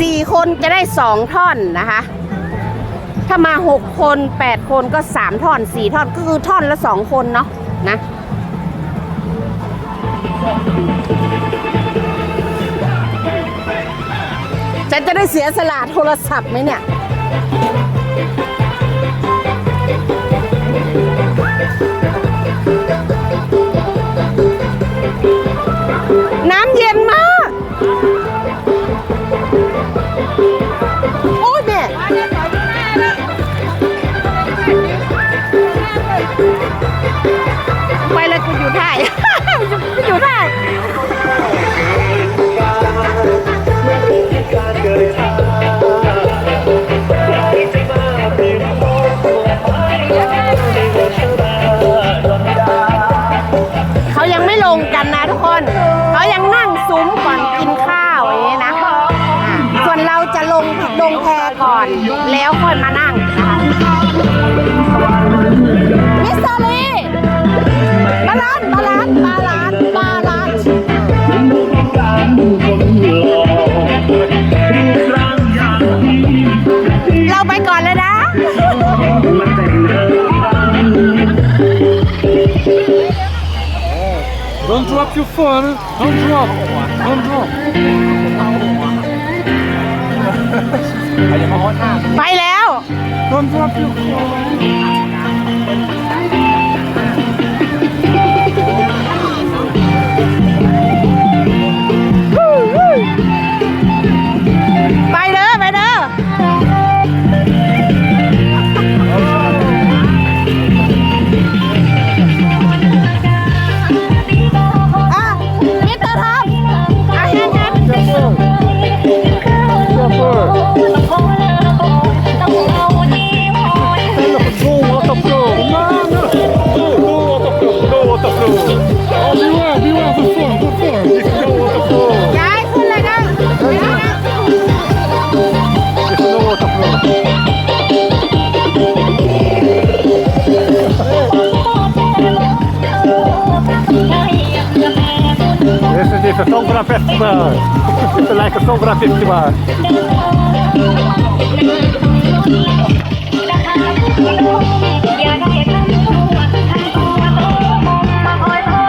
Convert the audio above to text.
สี่คนจะได้สองท่อนนะคะ ถ้ามาหกคนแปดคนก็สามท่อนสี่ท่อนก็คือท่อนละสองคนเนาะนะฉันจะได้เสียสละโทรศัพท์ไหมเนี่ย อยู่ท่ายกูอยู่ท่าเขายังไม่ลงกันนะทุกคน เขายังนั่งซุ้มก่อนกินข้าวอย่างนี้นะ ส่วนเราจะลงลงแพก่อน แล้วค่อยมานั่งนะคะ เลยนะ Don't drop your phone. Don't drop. Don't drop. ไปแล้ว Don't drop your phone. Is it's a Sombra festival. It's like a Sombra festival.